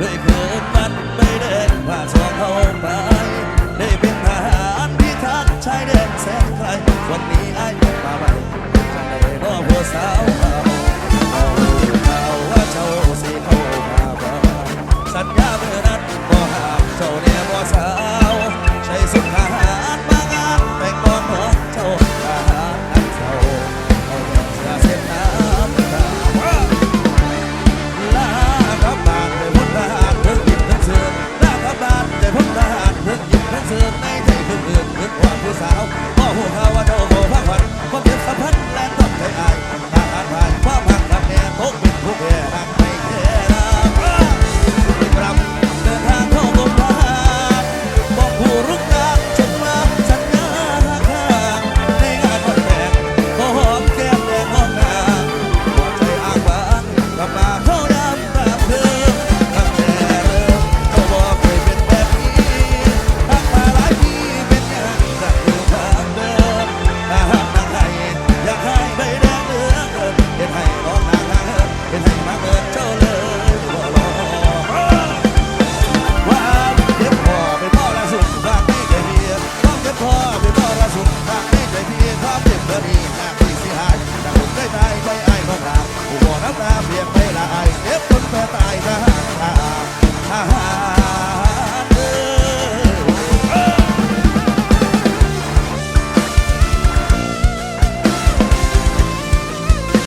ด้วยเกิดมันไม่เด่นว่าสองเขาไปได้เป็นทหารพิทักษ์ชายแดนแสนไกลวันนี้ไอ้มาบ่จะไอผัวสา สาว